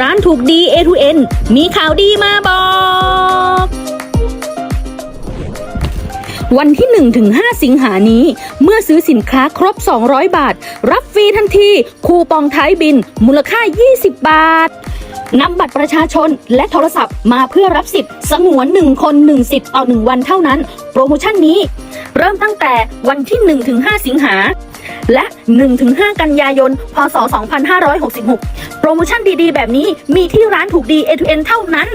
ร้านถูกดี A2N มีข่าวดีมาบอก วันที่ 1-5 สิงหานี้ เมื่อซื้อสินค้าครบ 200 บาท รับฟรีทันที คูปองท้ายบิน มูลค่า 20 บาทนำบัตรประชาชนและโทรศัพท์มาเพื่อรับสิทธิ์ สงวน 1 คน 1 สิทธิ์ต่อ 1 วันเท่านั้น โปรโมชั่นนี้ เริ่มตั้งแต่วันที่ 1-5 สิงหา และ 1-5 กันยายน พศ 2566 โปรโมชั่นดีๆ แบบนี้มีที่ร้านถูกดี A2N เท่านั้น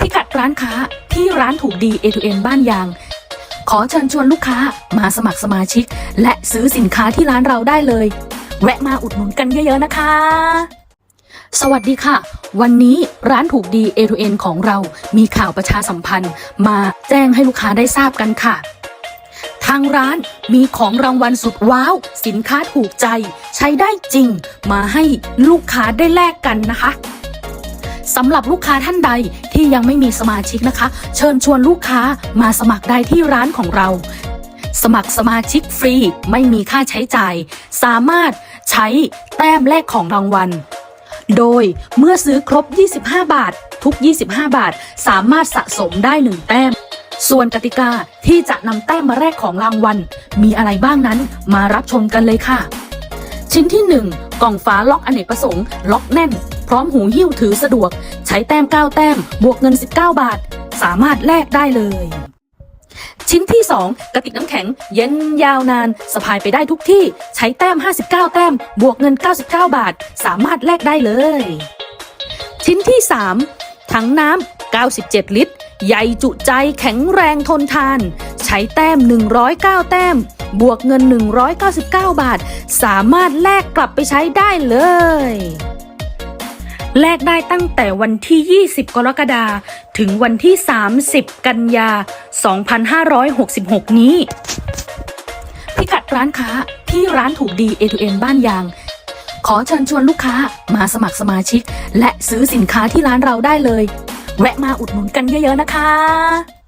พิกัดร้านค้าที่ร้านถูกดี A2N บ้านยาง ขอเชิญชวนลูกค้ามาสมัครสมาชิก และซื้อสินค้าที่ร้านเราได้เลย แวะมาอุดหนุนกันเยอะๆนะคะ สวัสดีค่ะ วันนี้ร้านถูกดี A2N ของเรามีข่าวประชาสัมพันธ์ มาแจ้งให้ลูกค้าได้ทราบกันค่ะ ทางร้านมีของรางวัลสุดว้าว สินค้าถูกใจ ใช้ได้จริง มาให้ลูกค้าได้แลกกันนะคะสำหรับลูกค้าท่านใดที่ยังไม่มีสมาชิกนะคะ เชิญชวนลูกค้ามาสมัครได้ที่ร้านของเรา สมัครสมาชิกฟรีไม่มีค่าใช้จ่าย สามารถใช้แต้มแลกของรางวัล โดยเมื่อซื้อครบ 25 บาท ทุก 25 บาท สามารถสะสมได้ 1 แต้ม ส่วนกติกาที่จะนำแต้มมาแลกของรางวัล มีอะไรบ้างนั้นมารับชมกันเลยค่ะ ชิ้นที่ 1 กล่องฝาล็อกอเนกประสงค์ ล็อกแน่น พร้อมหูหิ้วถือสะดวก ใช้แต้ม 9 แต้ม บวกเงิน 19 บาท สามารถแลกได้เลย ชิ้นที่ 2 กระติกน้ำแข็ง เย็นยาวนานสะพายไปได้ทุกที่ ใช้แต้ม 59 แต้ม บวกเงิน 99 บาท สามารถแลกได้เลย ชิ้นที่ 3 ถังน้ำ97 ลิตร ใหญ่จุใจแข็งแรงทนทาน ใช้แต้ม 109 แต้ม บวกเงิน 199 บาท สามารถแลกกลับไปใช้ได้เลยแลกได้ตั้งแต่วันที่ 20 กรกฎาคม ถึงวันที่ 30 กันยา 2566 นี้ พิกัดร้านค้าที่ร้านถูกดี A2N บ้านยาง ขอเชิญชวนลูกค้ามาสมัครสมาชิก และซื้อสินค้าที่ร้านเราได้เลย แวะมาอุดหนุนกันเยอะๆนะคะ